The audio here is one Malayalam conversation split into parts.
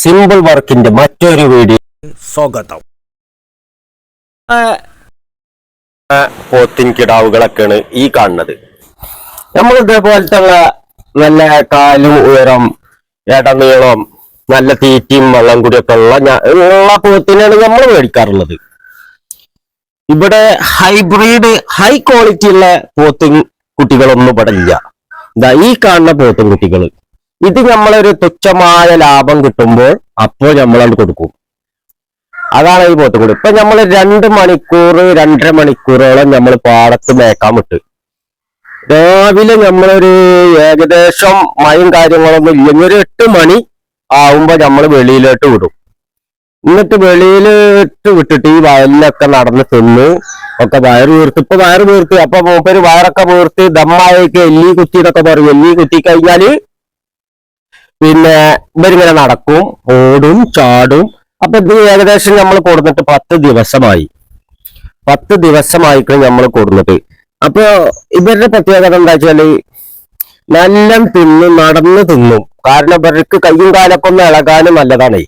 സിമ്പിൾ വർക്കിന്റെ മറ്റൊരു വീഡിയോ സ്വാഗതം. പോത്തിൻ കിടാവുകളൊക്കെയാണ് ഈ കാണുന്നത്. നമ്മൾ ഇതേപോലത്തെ നല്ല കാലും ഉയരം ഇടനീളം നല്ല തീറ്റയും വെള്ളം കൂടിയൊക്കെ ഉള്ള ഉള്ള പോത്തിനാണ് നമ്മൾ മേടിക്കാറുള്ളത്. ഇവിടെ ഹൈബ്രിഡ് ഹൈ ക്വാളിറ്റി ഉള്ള പോത്തിൻ കുട്ടികളൊന്നും ഇവിടെ ഇല്ല. ഈ കാണുന്ന പോത്തും കുട്ടികൾ ഇത് നമ്മളൊരു തുച്ഛമായ ലാഭം കിട്ടുമ്പോൾ അപ്പോൾ നമ്മളത് കൊടുക്കും. അതാണ് ഈ പോത്ത് കൂടി. ഇപ്പൊ നമ്മൾ രണ്ട് മണിക്കൂർ രണ്ടര മണിക്കൂറോളം നമ്മൾ പാടത്ത് മേക്കാൻ വിട്ട്. രാവിലെ നമ്മളൊരു ഏകദേശം മഴയും കാര്യങ്ങളൊന്നും ഇല്ലെങ്കിൽ ഒരു എട്ട് മണി ആവുമ്പോ നമ്മൾ വെളിയിലോട്ട് വിടും. എന്നിട്ട് വെളിയിലിട്ട് വിട്ടിട്ട് ഈ വയലിലൊക്കെ നടന്ന് തിന്ന് ഒക്കെ വയറ് വീർത്ത്. ഇപ്പൊ വയറ് വീർത്ത്. അപ്പൊ മൂപ്പര് വയറൊക്കെ വീർത്ത്. ദമ്മായൊക്കെ എല്ലി കുത്തി എന്നൊക്കെ പറയും. എല്ലി കുത്തി കഴിഞ്ഞാൽ പിന്നെ ഇവരിങ്ങനെ നടക്കും ഓടും ചാടും. അപ്പൊ ഇത് ഏകദേശം നമ്മൾ കൊടുത്തിട്ട് പത്ത് ദിവസമായി. പത്ത് ദിവസമായിട്ട് നമ്മൾ കൊടുത്തിട്ട് അപ്പൊ ഇവരുടെ പ്രത്യേകത എന്താ വെച്ചാൽ നല്ല തിന്നും നടന്ന് തിന്നും. കാരണം ഇവർക്ക് കയ്യും കാലൊക്കെ ഒന്ന് ഇളകാനും നല്ലതാണേ.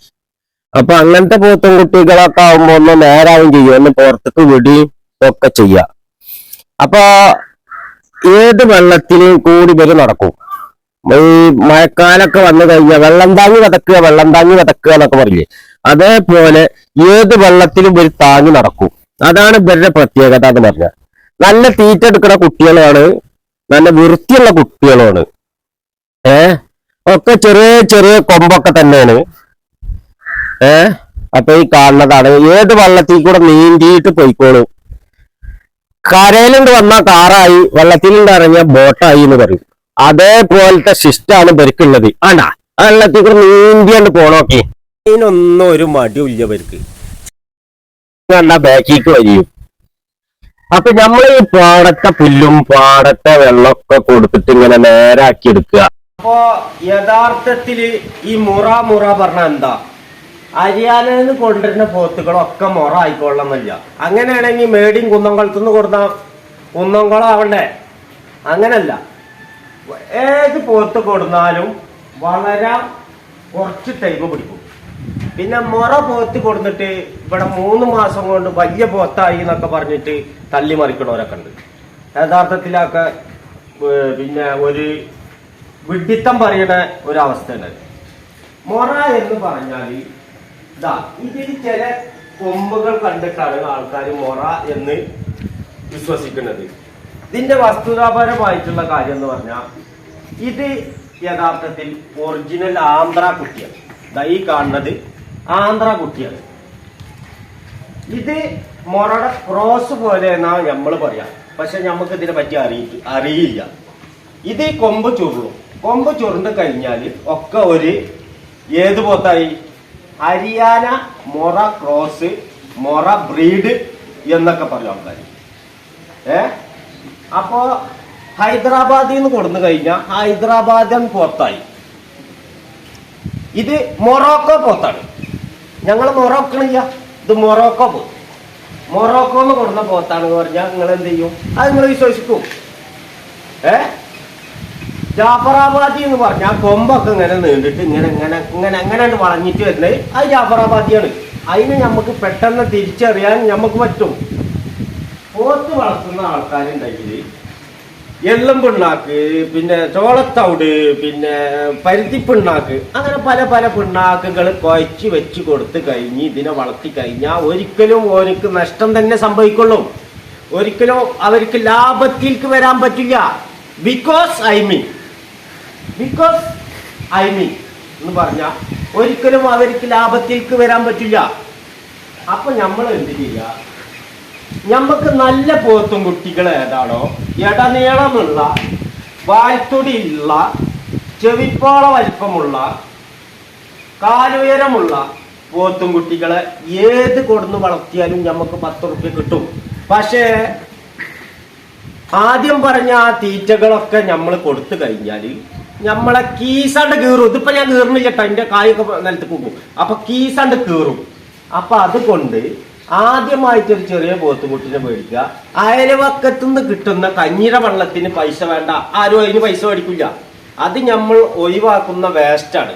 അപ്പൊ അങ്ങനത്തെ പോത്തും കുട്ടികളൊക്കെ ആവുമ്പോ ഒന്ന് നേരാവും ചെയ്യും. ഒന്ന് പുറത്തേക്ക് വിടി ഒക്കെ ചെയ്യാം. അപ്പൊ ഏത് വെള്ളത്തിലും കൂടി ഇവർ നടക്കും. ഈ മഴക്കാലൊക്കെ വന്നു കഴിഞ്ഞാൽ വെള്ളം താങ്ങി വതക്കുക വെള്ളം താങ്ങി വതക്കുക എന്നൊക്കെ പറയില്ലേ അതേപോലെ ഏത് വെള്ളത്തിലും ഒരു താങ്ങി നടക്കും. അതാണ് ഇവരുടെ പ്രത്യേകത എന്ന് പറഞ്ഞാൽ നല്ല തീറ്റ എടുക്കുന്ന കുട്ടികളാണ് നല്ല വൃത്തിയുള്ള കുട്ടികളാണ്. ഏ? ഒക്കെ ചെറിയ ചെറിയ കൊമ്പൊക്കെ തന്നെയാണ്. ഏ? അപ്പൊ ഈ കാണുന്നതാണ്. ഏത് വെള്ളത്തിൽ കൂടെ നീന്തിയിട്ട് പോയിക്കോളും. കരയിലുണ്ട് വന്ന കാറായി വെള്ളത്തിലുണ്ട് ഇറങ്ങിയ ബോട്ടായി എന്ന് പറയും. അതേപോലത്തെ സിസ്റ്റാണ് പെരുക്കുള്ളത് ആണ്ടാ ആ വെള്ളത്തിൽ കൂടെ നീന്തിയാണ്ട് പോണോക്കെ ഇതിനൊന്നും ഒരു ഇവർക്ക്. കണ്ട ബാക്കിക്ക് വരിയും. അപ്പൊ നമ്മൾ ഈ പാടത്തെ പുല്ലും പാടത്തെ വെള്ളമൊക്കെ കൊടുത്തിട്ട് ഇങ്ങനെ നേരാക്കി എടുക്കുക. അപ്പോ യഥാർത്ഥത്തിൽ ഈ മുറ മുറ പറഞ്ഞ എന്താ? ഹരിയാനയിൽ നിന്ന് കൊണ്ടുവരുന്ന പോത്തുകളൊക്കെ മുറ ആയിക്കൊള്ളണമെന്നില്ല അങ്ങനെയാണെങ്കിൽ മേടിയും കുന്നംകുളത്തുനിന്ന് കൊടുത്ത കുന്നംകുളം ആവണ്ടേ? അങ്ങനല്ല. ഏത് പോത്ത് കൊടുന്നാലും വളരെ കുറച്ച് ടൈം പിടിക്കും. പിന്നെ മുറ പോത്ത് കൊടുത്തിട്ട് ഇവിടെ മൂന്ന് മാസം കൊണ്ട് വലിയ പോത്തായി എന്നൊക്കെ പറഞ്ഞിട്ട് തള്ളി മറിക്കണവരൊക്കെ ഉണ്ട്. യഥാർത്ഥത്തിലൊക്കെ പിന്നെ ഒരു വിഡിത്തം പറയണ ഉണ്ട് മൊറ എന്ന് പറഞ്ഞാൽ ഇതാ ഇതിൽ ചില കൊമ്പുകൾ കണ്ടിട്ടാണ് ആൾക്കാർ മൊറ എന്ന് വിശ്വസിക്കുന്നത്. ഇതിന്റെ വസ്തുതാപരമായിട്ടുള്ള കാര്യം എന്ന് പറഞ്ഞാൽ ഇത് യഥാർത്ഥത്തിൽ ഒറിജിനൽ ആന്ധ്ര കുട്ടിയാണ്. ഈ കാണുന്നത് ആന്ധ്ര കുട്ടിയാണ്. ഇത് മൊറയുടെ ക്രോസ് പോലെ എന്നാ നമ്മൾ പറയാം. പക്ഷെ നമുക്ക് ഇതിനെ പറ്റി അറിയി അറിയില്ല. ഇത് കൊമ്പ് ചുരുളും. കൊമ്പ് ചുരുണ്ട് കഴിഞ്ഞാൽ ഒക്കെ ഒരു ഏത് പോത്തായി? ഹരിയാന മൊറ ക്രോസ് മൊറ ബ്രീഡ് എന്നൊക്കെ പറയാം ആൾക്കാർ ഏ? അപ്പോ ഹൈദരാബാദിൽ നിന്ന് കൊടുന്നു കഴിഞ്ഞാൽ ഹൈദരാബാദൻ പോത്തായി. ഇത് മൊറോക്കോ പോത്താണ്. ഞങ്ങൾ മൊറോക്കണില്ല ഇത് മൊറോക്കോ പോത്ത്. മൊറോക്കോ എന്ന് കൊടുന്ന പോത്താണ് പറഞ്ഞാൽ നിങ്ങൾ എന്ത് ചെയ്യും അത് നിങ്ങൾ വിശ്വസിക്കും. ഏ? ജാഫറാബാദി എന്ന് പറഞ്ഞാൽ കൊമ്പൊക്കെ ഇങ്ങനെ നീണ്ടിട്ട് ഇങ്ങനെ ഇങ്ങനെ ഇങ്ങനെ അങ്ങനെ വളഞ്ഞിട്ട് വരുന്നത്. അത് ജാഫറാബാദിയാണ്. അതിന് നമുക്ക് പെട്ടെന്ന് തിരിച്ചറിയാൻ നമുക്ക് പറ്റും. പോത്ത് വളർത്തുന്ന ആൾക്കാരുണ്ടെങ്കിൽ എള്ളം പിണ്ണാക്ക് പിന്നെ ചോളത്തവിട് പിന്നെ പരുത്തി പിണ്ണാക്ക് അങ്ങനെ പല പല പിണ്ണാക്കുകൾ കുഴച്ച് വെച്ച് കൊടുത്ത് കഴിഞ്ഞ് ഇതിനെ വളർത്തി കഴിഞ്ഞാൽ ഒരിക്കലും ഓർക്ക് നഷ്ടം തന്നെ സംഭവിക്കുള്ളൂ. ഒരിക്കലും അവർക്ക് ലാഭത്തിലേക്ക് വരാൻ പറ്റില്ല. Because I mean because I mean എന്ന് പറഞ്ഞാൽ ഒരിക്കലും അവർക്ക് ലാഭത്തിലേക്ക് വരാൻ പറ്റില്ല. അപ്പൊ നമ്മൾ എന്ത് ചെയ്യുക നമുക്ക് നല്ല പോത്തും കുട്ടികൾ ഏതാണോ? ഇടനീളമുള്ള വായ്ത്തൊടിയുള്ള ചെവിപ്പോള വലിപ്പമുള്ള കാലുയരമുള്ള പോത്തും കുട്ടികളെ ഏത് കൊടുന്ന് വളർത്തിയാലും നമുക്ക് പത്ത് റുപ്യ കിട്ടും. പക്ഷേ ആദ്യം പറഞ്ഞ ആ തീറ്റകളൊക്കെ നമ്മൾ കൊടുത്തു കഴിഞ്ഞാൽ നമ്മളെ കീസണ്ട് കീറും. ഇതിപ്പോ ഞാൻ കീറുന്നില്ല കേട്ടോ എന്റെ കായൊക്കെ നിലത്ത് പോകും അപ്പൊ കീസണ്ട് കീറും. അപ്പൊ അതുകൊണ്ട് ആദ്യമായിട്ടൊരു ചെറിയ പോത്തുകുട്ടിനെ മേടിക്കുക. അയൽവക്കത്തുനിന്ന് കിട്ടുന്ന കഞ്ഞിര വെള്ളത്തിന് പൈസ വേണ്ട. ആരും അതിന് പൈസ മേടിക്കില്ല അത് നമ്മൾ ഒഴിവാക്കുന്ന വേസ്റ്റാണ്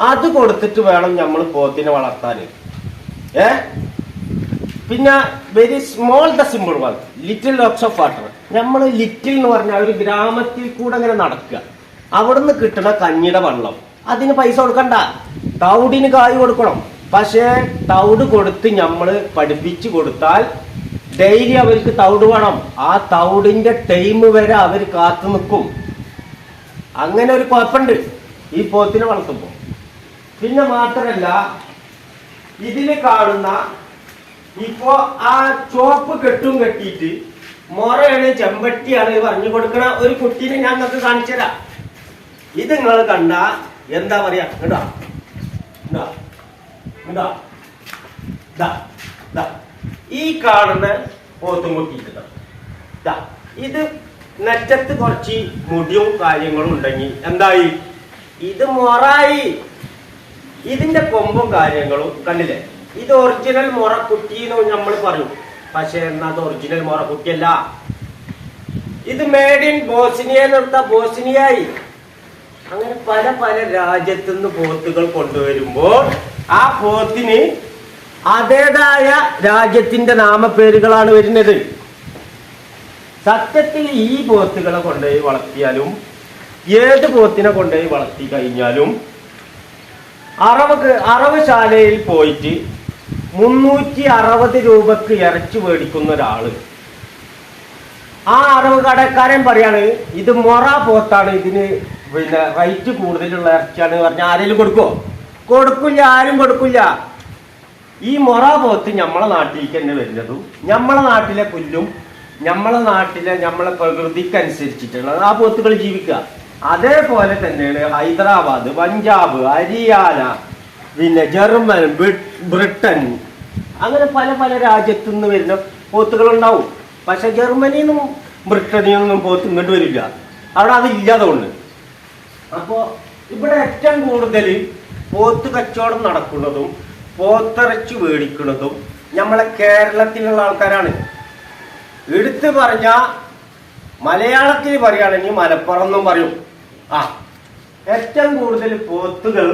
അത് കൊടുത്തിട്ട് വേണം നമ്മൾ പോത്തിനെ വളർത്താൻ. ഏ? പിന്നെ very small the simple one little locks of water നമ്മൾ ലിറ്റിൽ എന്ന് പറഞ്ഞാൽ ഒരു ഗ്രാമത്തിൽ കൂടെ അങ്ങനെ നടക്കുക. അവിടുന്ന് കിട്ടുന്ന കഞ്ഞിയുടെ വെള്ളം. അതിന് പൈസ കൊടുക്കണ്ട. തൗടിന് കായ് കൊടുക്കണം. പക്ഷേ തൗട് കൊടുത്ത് നമ്മൾ പഠിപ്പിച്ചു കൊടുത്താൽ ഡെയിലി അവർക്ക് തൗട് വേണം. ആ തൗടിന്റെ ടൈം വരെ അവർ കാത്തു നിൽക്കും. അങ്ങനെ ഒരു കുഴപ്പമുണ്ട്. ഈ പോത്തിനെ വളർത്തുമ്പോൾ. പിന്നെ മാത്രമല്ല ഇതിൽ കാണുന്ന ഇപ്പോ ആ ചോപ്പ് കെട്ടും കെട്ടിയിട്ട് മൊറയാണ് ചെമ്പട്ടിയാണ് പറഞ്ഞു കൊടുക്കണ ഒരു കുട്ടീനെ ഞാൻ നിങ്ങൾക്ക് കാണിച്ചു തരാം ഇത് നിങ്ങൾ കണ്ട എന്താ പറയാ? കേട്ടോ ഇതാ. ഈ കാണുന്ന പോത്തും കുട്ടിയിട്ട് ദാ, ഇത്. നെറ്റത്ത് കുറച്ച് മുടിയും കാര്യങ്ങളും ഉണ്ടെങ്കിൽ എന്തായി? ഇത് മൊറായി. ഇതിന്റെ കൊമ്പും കാര്യങ്ങളും കണ്ടില്ലേ? ഇത് ഒറിജിനൽ മൊറക്കുട്ടി എന്ന് നമ്മൾ പറയും. പക്ഷെ എന്നാ അത് ഒറിജിനൽ മൊറക്കുട്ടിയല്ല. ഇത് മേഡ് ഇൻ ബോസ്നിയ എന്നെടുത്ത ബോസ്നിയായി. അങ്ങനെ പല പല രാജ്യത്തുനിന്ന് പോത്തുകൾ കൊണ്ടുവരുമ്പോൾ ആ പോത്തിന് അതേതായ രാജ്യത്തിന്റെ നാമപ്പേരുകളാണ് വരുന്നത്. സത്യത്തിൽ ഈ പോത്തുകളെ കൊണ്ടുപോയി വളർത്തിയാലും ഏത് പോത്തിനെ കൊണ്ടുപോയി വളർത്തി കഴിഞ്ഞാലും അറവ് അറവ് ശാലയിൽ പോയിട്ട് മുന്നൂറ്റി അറുപത് രൂപക്ക് ഇറച്ചി മേടിക്കുന്ന ഒരാൾ. ആ അറവ് കടക്കാരൻ പറയാണ് ഇത് മൊറ പോത്താണ് ഇതിന് പിന്നെ റേറ്റ് കൂടുതലുള്ള ഇറച്ചിയാണ് പറഞ്ഞാൽ ആരെങ്കിലും കൊടുക്കുമോ കൊടുക്കില്ല ആരും കൊടുക്കില്ല. ഈ മൊറ പോത്ത് നമ്മളെ നാട്ടിലേക്ക് തന്നെ വരുന്നതും നമ്മളെ നാട്ടിലെ പുല്ലും നമ്മളെ നാട്ടിലെ നമ്മളെ പ്രകൃതിക്കനുസരിച്ചിട്ടുള്ള ആ പോത്തുകൾ ജീവിക്കുക. അതേപോലെ തന്നെയാണ് ഹൈദരാബാദ് പഞ്ചാബ് ഹരിയാന പിന്നെ ജർമ്മൻ ബ്രിട്ടൻ. അങ്ങനെ പല പല രാജ്യത്തു നിന്ന് വരുന്ന പോത്തുകൾ ഉണ്ടാവും പക്ഷെ ജർമ്മനിയിൽ നിന്നും ബ്രിട്ടനിൽ നിന്നും പോത്ത് ഇങ്ങോട്ട് വരില്ല. അവിടെ അതില്ലാതുകൊണ്ട് അപ്പോ ഇവിടെ ഏറ്റവും കൂടുതൽ പോത്ത് കച്ചവടം നടക്കുന്നതും പോത്തിറച്ചി മേടിക്കുന്നതും നമ്മളെ കേരളത്തിലുള്ള ആൾക്കാരാണ്. എടുത്തു പറഞ്ഞ മലയാളത്തിൽ പറയുകയാണെങ്കിൽ മലപ്പുറം എന്നും പറയും. ആ ഏറ്റവും കൂടുതൽ പോത്തുകൾ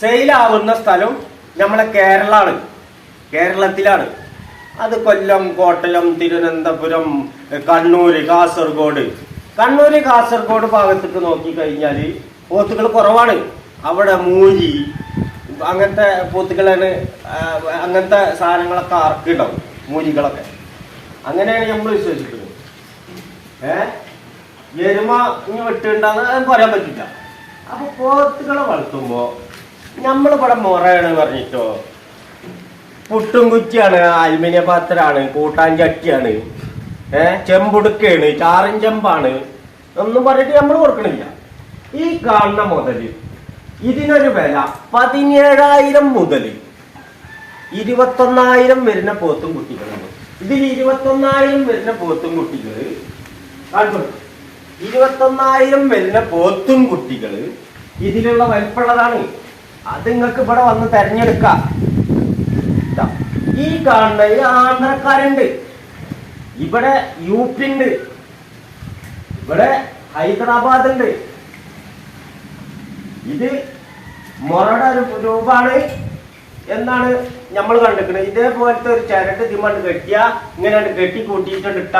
സെയിലാവുന്ന സ്ഥലം നമ്മളെ കേരളമാണ് കേരളത്തിലാണ്. അത് കൊല്ലം കോട്ടയം തിരുവനന്തപുരം കണ്ണൂര് കാസർഗോഡ്. കണ്ണൂര് കാസർഗോഡ് ഭാഗത്തേക്ക് നോക്കി കഴിഞ്ഞാൽ പോത്തുകൾ കുറവാണ്. അവിടെ മൂഴി അങ്ങനത്തെ പോത്തുകളാണ് അങ്ങനത്തെ സാധനങ്ങളൊക്കെ അറക്കുണ്ടാവും മൂലികളൊക്കെ. അങ്ങനെയാണ് നമ്മൾ വിശ്വസിക്കുന്നത്. ഏ? എരുമ ഇനി വെട്ടുണ്ടാന്ന് പറയാൻ പറ്റില്ല. അപ്പൊ പോത്തുകളെ വളർത്തുമ്പോ നമ്മളിവിടെ മുറയാണ് പറഞ്ഞിട്ടോ? പുട്ടും കുറ്റിയാണ് അലുമിനിയ പാത്രമാണ് കൂട്ടാൻ ചട്ടിയാണ് ഏ? ചെമ്പുടുക്കയാണ് ചാറും ചെമ്പാണ് ഒന്നും പറഞ്ഞിട്ട് നമ്മൾ കൊടുക്കണില്ല. ഈ കാണുന്ന മുതൽ ഇതിനൊരു വില പതിനേഴായിരം മുതൽ ഇരുപത്തൊന്നായിരം വരുന്ന പോത്തും കുട്ടികളുണ്ട് ഇതിൽ ഇരുപത്തൊന്നായിരം വരുന്ന പോത്തും കുട്ടികൾ ഇരുപത്തൊന്നായിരം വരുന്ന പോത്തും കുട്ടികൾ ഇതിലുള്ള വലിപ്പുള്ളതാണ് അത് നിങ്ങൾക്ക് ഇവിടെ വന്ന് തെരഞ്ഞെടുക്കാം. ഈ കാണുന്ന ഈ ആന്ധ്രക്കാരുണ്ട്. ഇവിടെ യു പി ഉണ്ട്. ഇവിടെ ഹൈദരാബാദ് ഉണ്ട്. ഇത് മൊറയുടെ ഒരു രൂപമാണ് എന്നാണ് നമ്മൾ കണ്ടിരിക്കുന്നത് ഇതേപോലത്തെ ഒരു ചരട് ഇതിമണ്ട് കെട്ടിയ ഇങ്ങനെ കെട്ടി കൂട്ടിയിട്ടുണ്ട് ഇട്ട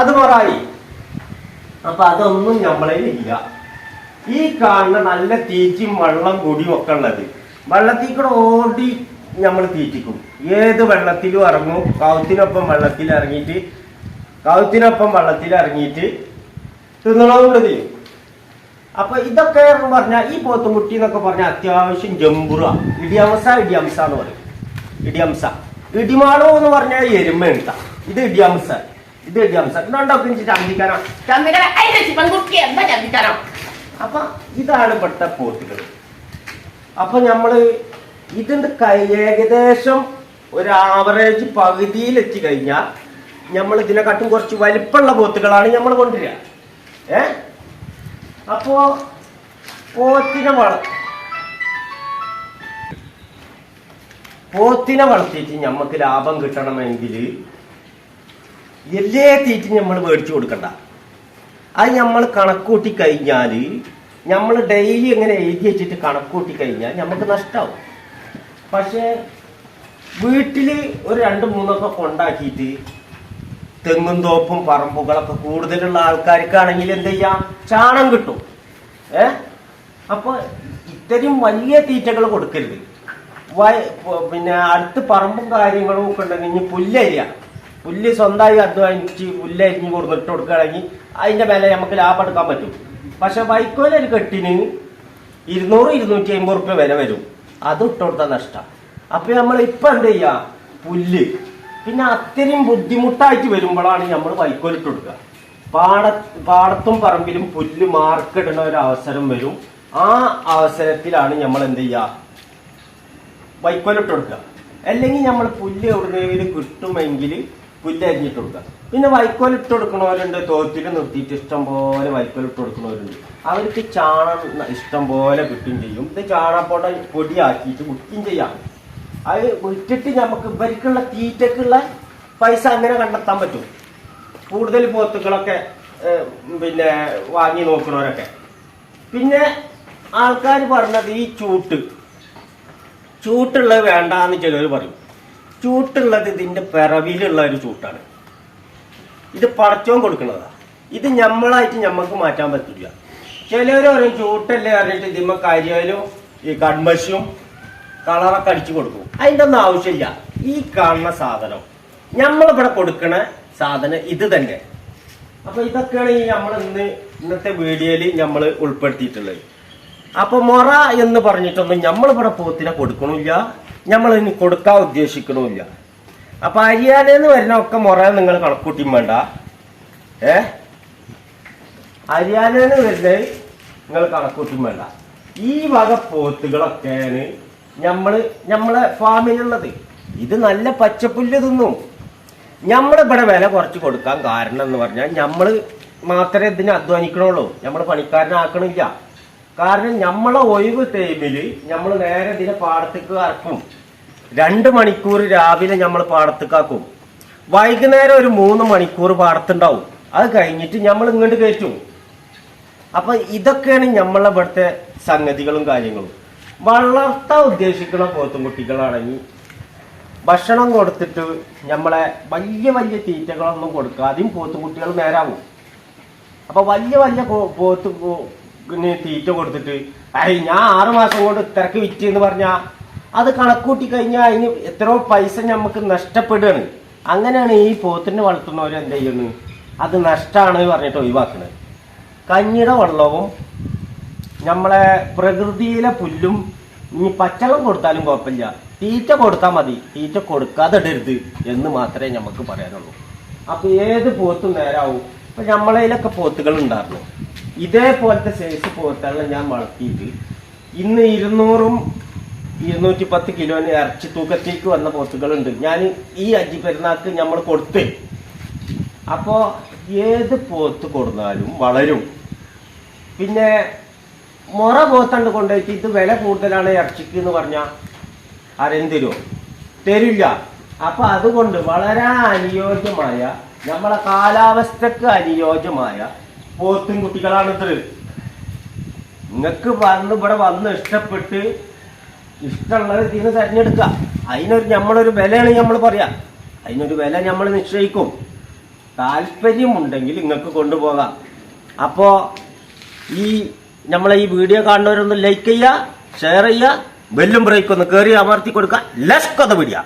അത് മൊറായി. അപ്പൊ അതൊന്നും നമ്മളെ ഇല്ല. ഈ കാണുന്ന നല്ല തീറ്റയും വെള്ളം കൂടിയും ഒക്കെ ഉള്ളത് വെള്ളത്തിൽ കൂടെ ഓടി നമ്മൾ തീറ്റിക്കും. ഏത് വെള്ളത്തിലും ഇറങ്ങും. കൗത്തിനൊപ്പം വെള്ളത്തിൽ ഇറങ്ങിയിട്ട് കൗത്തിനൊപ്പം വെള്ളത്തിൽ ഇറങ്ങിയിട്ട് തിന്നണമെന്നുള്ളത് അപ്പൊ ഇതൊക്കെ എന്ന് പറഞ്ഞാൽ ഈ പോത്തുമുട്ടി എന്നൊക്കെ പറഞ്ഞാൽ അത്യാവശ്യം ജമ്പുറ ഇടിയംസ ഇടിയംസ എന്ന് പറയും. ഇടിയംസ. ഇടിമാളോ എന്ന് പറഞ്ഞാൽ എടുത്ത ഇത് ഇടിയംസ. ഇത് ഇടിയംസ. ഇതുകൊണ്ടൊക്കെ ചന്ദിക്കാനോ ചന്തിക്കാനോ അതിന്റെ പെൺകുട്ടി. എന്താ ചന്തിക്കാനോ അപ്പൊ ഇതാണ് ഇവിടുത്തെ പോത്തുകൾ. അപ്പൊ നമ്മൾ ഇതിന്റെ കൈ ഏകദേശം ഒരു ആവറേജ് പകുതിയിൽ എത്തി കഴിഞ്ഞാൽ നമ്മൾ ഇതിനെക്കാട്ടും കുറച്ച് വലിപ്പമുള്ള പോത്തുകളാണ് നമ്മൾ കൊണ്ടുവരിക. ഏ? അപ്പോ പോത്തിനെ വള പോത്തിനെ വളർത്തിയിട്ട് നമുക്ക് ലാഭം കിട്ടണമെങ്കിൽ എല്ലേ തീറ്റി നമ്മൾ മേടിച്ചു കൊടുക്കണ്ട. അത് നമ്മൾ കണക്കൂട്ടി കഴിഞ്ഞാൽ നമ്മൾ ഡെയിലി ഇങ്ങനെ എഴുതി വെച്ചിട്ട് കണക്കൂട്ടി കഴിഞ്ഞാൽ നമുക്ക് നഷ്ടമാവും പക്ഷേ വീട്ടിൽ ഒരു രണ്ട് മൂന്നൊക്കെ കൊണ്ടാക്കിയിട്ട് തെങ്ങും തോപ്പും പറമ്പുകളൊക്കെ കൂടുതലുള്ള ആൾക്കാർക്കാണെങ്കിൽ എന്ത് ചെയ്യാം? ചാണം കിട്ടും. ഏ? അപ്പൊ ഇത്രയും വലിയ തീറ്റകൾ കൊടുക്കരുത്. പിന്നെ അടുത്ത് പറമ്പും കാര്യങ്ങളും ഒക്കെ ഉണ്ടെങ്കിൽ ഇനി പുല്ലരിയ പുല്ല് സ്വന്തമായി അധ്വാനിച്ച് പുല്ലരിഞ്ഞ് കൊടുത്തിട്ട് കൊടുക്കുകയാണെങ്കിൽ അതിന്റെ മേലെ നമുക്ക് ലാഭം എടുക്കാൻ പറ്റും. പക്ഷെ വൈക്കോലൊരു കെട്ടിന് ഇരുന്നൂറ് ഇരുന്നൂറ്റി അമ്പത് റുപ്യ വില വരും. അത് ഇട്ടുകൊടുത്ത നഷ്ടം. അപ്പൊ നമ്മൾ ഇപ്പൊ എന്ത് ചെയ്യാ? പുല്ല്. പിന്നെ അത്രയും ബുദ്ധിമുട്ടായിട്ട് വരുമ്പോഴാണ് നമ്മൾ വൈക്കോലിട്ട് കൊടുക്കുക പാട പാടത്തും പറമ്പിലും പുല്ല് മാർക്കിടുന്ന ഒരു അവസരം വരും. ആ അവസരത്തിലാണ് നമ്മൾ എന്ത് ചെയ്യുക? വൈക്കോലിട്ട് കൊടുക്കുക അല്ലെങ്കിൽ നമ്മൾ പുല്ല് എവിടുന്നെങ്കിലും കിട്ടുമെങ്കിൽ പുല്ല് അരിഞ്ഞിട്ട് കൊടുക്കുക പിന്നെ വൈക്കോലിട്ട് കൊടുക്കണവരുണ്ട് തോത്തിൽ നിർത്തിയിട്ട് ഇഷ്ടം പോലെ വൈക്കോലിട്ട് കൊടുക്കണവരുണ്ട് അവർക്ക് ചാണം ഇഷ്ടം പോലെ കിട്ടുകയും ചെയ്യും. ഇത് ചാണപ്പൊട പൊടിയാക്കിയിട്ട് വിൽക്കുകയും ചെയ്യാം. അത് വിറ്റിട്ട് നമുക്ക് ഇവർക്കുള്ള തീറ്റക്കുള്ള പൈസ അങ്ങനെ കണ്ടെത്താൻ പറ്റും. കൂടുതൽ പോത്തുകളൊക്കെ പിന്നെ വാങ്ങി നോക്കണവരൊക്കെ. പിന്നെ ആൾക്കാർ പറഞ്ഞത് ഈ ചൂട്ട്. ചൂട്ടുള്ളത് വേണ്ടാന്ന് ചിലർ പറയും. ചൂട്ടുള്ളത് ഇതിന്റെ പിറവിലുള്ള ഒരു ചൂട്ടാണ്. ഇത് പടച്ചോൻ കൊടുക്കുന്നതാണ് ഇത് നമ്മളായിട്ട് ഞമ്മക്ക് മാറ്റാൻ പറ്റില്ല പറയും ചൂട്ടല്ലേ പറഞ്ഞിട്ട് ഇതിമ്മ കരിയാലും ഈ കൺമശും കളറൊക്കെ അടിച്ചു കൊടുക്കും. അതിന്റെ ഒന്നും ആവശ്യമില്ല. ഈ കാണുന്ന സാധനം. നമ്മളിവിടെ കൊടുക്കണ സാധനം ഇത് തന്നെ. അപ്പൊ ഇതൊക്കെയാണ് ഈ നമ്മൾ ഇന്ന് ഇന്നത്തെ വീഡിയോയിൽ നമ്മൾ ഉൾപ്പെടുത്തിയിട്ടുള്ളത്. അപ്പൊ മൊറ എന്ന് പറഞ്ഞിട്ടൊന്നും നമ്മളിവിടെ പോത്തിനെ കൊടുക്കണില്ല. നമ്മൾ ഇനി കൊടുക്കാൻ ഉദ്ദേശിക്കണമില്ല അപ്പൊ ഹരിയാനന്ന് വരുന്ന ഒക്കെ മൊറ നിങ്ങൾ കണക്കൂട്ടിയും വേണ്ട. ഏ? ഹരിയാനന്ന് വരുന്നത് നിങ്ങൾ കണക്കൂട്ടിയും വേണ്ട. ഈ വക പോത്തുകളൊക്കെയാണ് നമ്മൾ നമ്മളെ ഫാമിലുള്ളത് ഇത് നല്ല പച്ചപ്പുല്ല് തിന്നും. നമ്മളിവിടെ വില കുറച്ച് കൊടുക്കാൻ കാരണം എന്ന് പറഞ്ഞാൽ നമ്മൾ മാത്രമേ ഇതിനെ അധ്വാനിക്കണുള്ളൂ. നമ്മൾ പണിക്കാരനാക്കണില്ല. കാരണം നമ്മളെ ഒഴിവ് ടൈമിൽ നമ്മൾ നേരെ ഇതിനെ പാടത്തേക്ക് ഇറക്കും. രണ്ട് മണിക്കൂർ രാവിലെ നമ്മൾ പാടത്തേക്കാക്കും. വൈകുന്നേരം ഒരു മൂന്ന് മണിക്കൂർ പാടത്തുണ്ടാവും. അത് കഴിഞ്ഞിട്ട് നമ്മൾ ഇങ്ങോട്ട് കയറ്റും. അപ്പൊ ഇതൊക്കെയാണ് നമ്മളെ ഇവിടുത്തെ സംഗതികളും കാര്യങ്ങളും. വളർത്താൻ ഉദ്ദേശിക്കുന്ന പോത്തുംകുട്ടികളാണെങ്കിൽ ഭക്ഷണം കൊടുത്തിട്ട് നമ്മളെ വലിയ വലിയ തീറ്റകളൊന്നും കൊടുക്കാതെയും പോത്തുംകുട്ടികൾ നേരാവും. അപ്പൊ വലിയ വലിയ പോത്തു തീറ്റ കൊടുത്തിട്ട് അയ്യ ഞാൻ ആറു മാസം കൊണ്ട് ഇത്രക്ക് വിറ്റ് എന്ന് പറഞ്ഞാൽ അത് കണക്കൂട്ടി കഴിഞ്ഞാൽ അതിന് എത്രയോ പൈസ നമുക്ക് നഷ്ടപ്പെടുകയാണ്. അങ്ങനെയാണ് ഈ പോത്തിനെ വളർത്തുന്നവർ എന്ത് ചെയ്യുന്നത്? അത് നഷ്ടമാണ് പറഞ്ഞിട്ട് ഒഴിവാക്കുന്നത്. കഞ്ഞിയുടെ വെള്ളവും നമ്മളെ പ്രകൃതിയിലെ പുല്ലും ഇനി പച്ചളം കൊടുത്താലും കുഴപ്പമില്ല. തീറ്റ കൊടുത്താൽ മതി. തീറ്റ കൊടുക്കാതെ ഇടരുത് എന്ന് മാത്രമേ നമുക്ക് പറയാനുള്ളൂ. അപ്പൊ ഏത് പോത്തും നേരാവും. ഇപ്പൊ നമ്മളതിലൊക്കെ പോത്തുകൾ ഉണ്ടായിരുന്നു. ഇതേപോലത്തെ സൈസ് പോത്തുകളെ ഞാൻ വളർത്തിയിട്ട് ഇന്ന് ഇരുന്നൂറും ഇരുന്നൂറ്റി പത്ത് കിലോന് ഇറച്ചി തൂക്കത്തേക്ക് വന്ന പോത്തുകളുണ്ട്. ഞാൻ ഈ അജി പെരുന്നാൾക്ക് നമ്മൾ കൊടുത്ത്. അപ്പോ ഏത് പോത്ത് കൊടുത്താലും വളരും. പിന്നെ മുറ പോത്തണ്ട് കൊണ്ടുപോയിട്ട് ഇത് വില കൂടുതലാണ് ഇറച്ചിക്ക് എന്ന് പറഞ്ഞാൽ ആരെയും തരുമോ തരില്ല. അപ്പൊ അതുകൊണ്ട് വളരെ അനുയോജ്യമായ നമ്മളെ കാലാവസ്ഥക്ക് അനുയോജ്യമായ പോത്തും കുട്ടികളാണ് ഇത് നിങ്ങൾക്ക് വന്ന് ഇവിടെ വന്ന് ഇഷ്ടപ്പെട്ട് ഇഷ്ടമുള്ളത് ഇതിന് തിരഞ്ഞെടുക്കുക. അതിനൊരു നമ്മളൊരു വിലയാണ് നമ്മൾ പറയാം. അതിനൊരു വില നമ്മൾ നിശ്ചയിക്കും. താല്പര്യമുണ്ടെങ്കിൽ നിങ്ങൾക്ക് കൊണ്ടുപോകാം. അപ്പോൾ ഈ നമ്മളെ ഈ വീഡിയോ കാണുന്നവരൊന്ന് ലൈക്ക് ചെയ്യുക ഷെയർ ചെയ്യുക ബെല്ലും ബ്രേക്ക് ഒന്ന് കയറി അമർത്തി കൊടുക്കുക. Less കൊത video